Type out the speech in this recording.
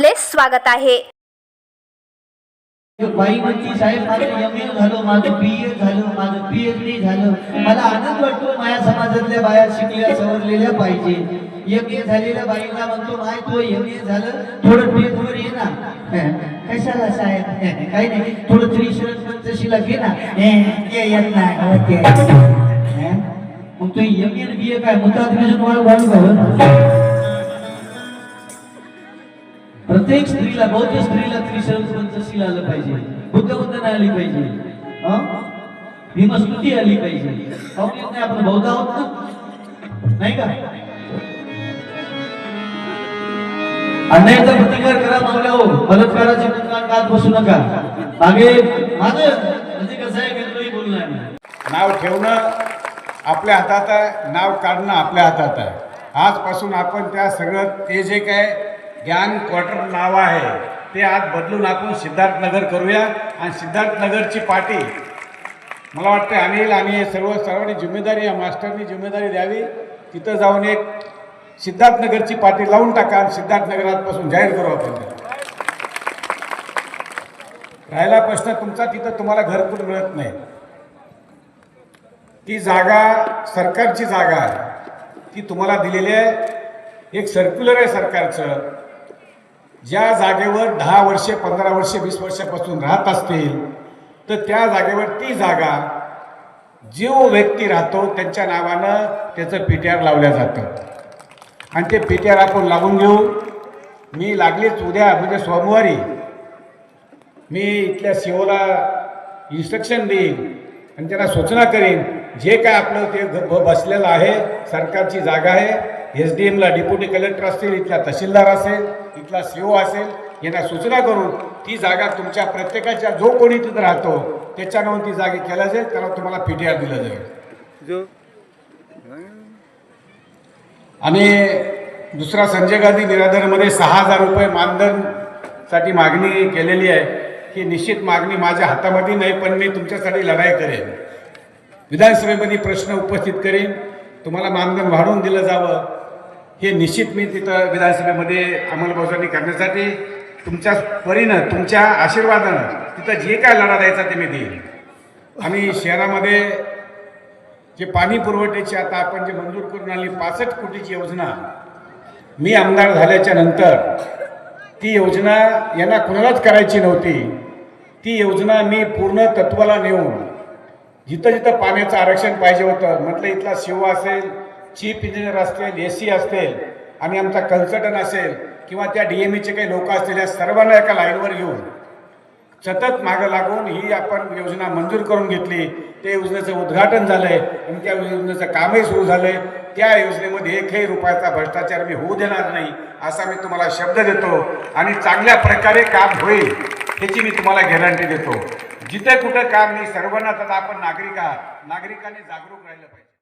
स्वागत आहे. बाई म्हणजे साहेब माझं एम ए झालं माझं बी ए झालं माझं पी एच डी झालं. मला आनंद वाटतो माझ्या समाजातल्या बाया शिकल्या सवरलेल्या पाहिजे. एम ए झालेल्या बाईला म्हणतो माय तो एम ए झालं थोडं पेज वर ये ना. कशाला साहेब? काही नाही. थोडं त्रिशरण पंचशीला घे ना. येत नाही मग तो एम ए बी ए काय? मुतात भिजून वाळू वाळू प्रत्येक स्त्रीला बौद्ध स्त्रीला त्रिशरण पंचशील आलं पाहिजे. बुद्धवंदना आली पाहिजे. भीमस्मृती आली पाहिजे. नाही आपण बौद्ध आहोत ना? नाही का? अन्यायाचा प्रतिकार करा मागल्या हो बलात्काराचे कात बसू नका. मागे माझं म्हणजे कसं आहे गेलोही बोलणार नाव ठेवणं आपल्या हातात आहे नाव काढणं आपल्या हातात आहे. आजपासून आपण त्या सगळं ते जे काय ज्ञान क्वार्टर नाव आहे. ते आज बदलून आपण सिद्धार्थनगर करूया. आणि सिद्धार्थनगरची पाटी मला वाटतं अनिल आणि हे सर्व सर्वांनी जिम्मेदारी या मास्टरनी जिम्मेदारी द्यावी. तिथं जाऊन एक सिद्धार्थनगरची पाटी लावून टाका आणि सिद्धार्थनगरापासून जाहीर करू आपण. राहिला प्रश्न तुमचा तिथं तुम्हाला घरकुल मिळत नाही. ती जागा सरकारची जागा आहे. ती तुम्हाला दिलेली आहे. एक सर्क्युलर आहे सरकारचं. ज्या जागेवर दहा वर्षे पंधरा वर्षे वीस वर्षापासून राहत असतील तर त्या जागेवर ती जागा जो व्यक्ती राहतो त्यांच्या नावानं त्याचं पी टी आर लावलं जातं. आणि ते पी टी आर आपण लावून घेऊ. मी लागलीच उद्या म्हणजे सोमवारी. मी इथल्या सीओला इन्स्ट्रक्शन देईन आणि त्यांना सूचना करीन. जे काय आपलं ते बसलेलं आहे सरकारची जागा आहे एस डी एमला डेप्युटी कलेक्टर असतील इथला तहसीलदार असेल इथला सीओ असेल यांना सूचना करून ती जागा तुमच्या प्रत्येकाच्या जो कोणी तिथं राहतो त्याच्या नावून ती जागी केल्या जाईल त्याला तुम्हाला पी टी आर दिलं जाईल. आणि दुसरा संजय गांधी निराधारमध्ये सहा हजार रुपये मानधनसाठी मागणी केलेली आहे. ही निश्चित मागणी माझ्या हातामध्ये नाही पण मी तुमच्यासाठी लढाई करेन. विधानसभेमध्ये प्रश्न उपस्थित करेन. तुम्हाला मानधन वाढवून दिलं जावं. हे निश्चित मी तिथं विधानसभेमध्ये अंमलबजावणी करण्यासाठी तुमच्या परीनं तुमच्या आशीर्वादानं तिथं जे काय लढा द्यायचा ते मी देईन. आणि शहरामध्ये जे पाणी पुरवठ्याची आता आपण जे मंजूर करून आली पासष्ट कोटीची योजना मी आमदार झाल्याच्यानंतर ती योजना यांना कुणालाच करायची नव्हती. ती योजना मी पूर्ण तत्वाला नेऊन जिथं जिथं पाण्याचं आरक्षण पाहिजे होतं म्हटलं इथला शिव असेल चीफ इंजिनियर असतील ए सी असतील आणि आमचा कन्सल्टंट असेल किंवा त्या डी एम ईचे काही लोक असतील या सर्वांना एका लाईनवर घेऊन सतत मागं लागून ही आपण योजना मंजूर करून घेतली. त्या योजनेचं उद्घाटन झालंय आणि त्या योजनेचं कामही सुरू झालंय. त्या योजनेमध्ये एकही रुपयाचा भ्रष्टाचार मी होऊ देणार नाही असा मी तुम्हाला शब्द देतो आणि चांगल्या प्रकारे काम होईल त्याची मी तुम्हाला गॅरंटी देतो. जिथे कुठं काम मी सर्वांना आपण नागरिक आहात. नागरिकांनी जागरूक राहिलं पाहिजे.